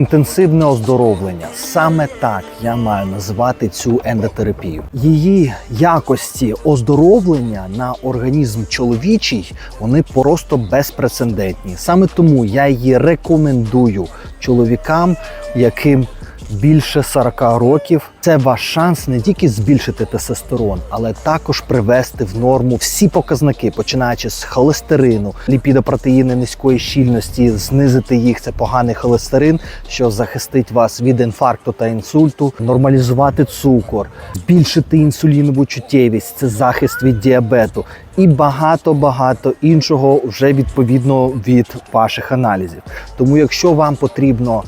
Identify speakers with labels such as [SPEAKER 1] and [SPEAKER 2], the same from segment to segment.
[SPEAKER 1] Інтенсивне оздоровлення саме так я маю назвати цю ендотерапію. Її якості оздоровлення на організм чоловічий вони просто безпрецедентні. Саме тому я її рекомендую чоловікам, яким більше 40 років. Це ваш шанс не тільки збільшити тестостерон, але також привести в норму всі показники, починаючи з холестерину, ліпідопротеїни низької щільності, знизити їх це поганий холестерин, що захистить вас від інфаркту та інсульту, нормалізувати цукор, збільшити інсулінову чуттєвість, це захист від діабету. І багато багато іншого вже відповідно від ваших аналізів. Тому, якщо вам потрібно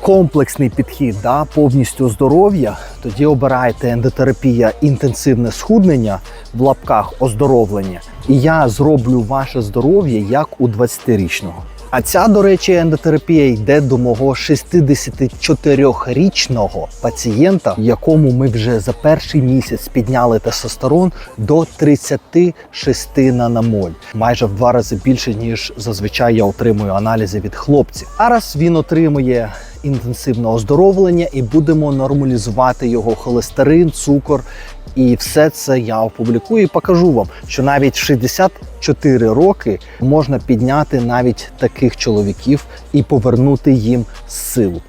[SPEAKER 1] комплексний підхід, да, повністю здоров'я, тоді обирайте ендотерапія інтенсивне схуднення в лапках оздоровлення, і я зроблю ваше здоров'я як у 20-річного. А ця, до речі, ендотерапія йде до мого 64-річного пацієнта, якому ми вже за перший місяць підняли тестостерон до 36 наномоль, майже в два рази більше ніж зазвичай я отримую аналізи від хлопців. Зараз він отримує інтенсивне оздоровлення і будемо нормалізувати його холестерин, цукор. І все це я опублікую і покажу вам, що навіть в 64 роки можна підняти навіть таких чоловіків і повернути їм силу.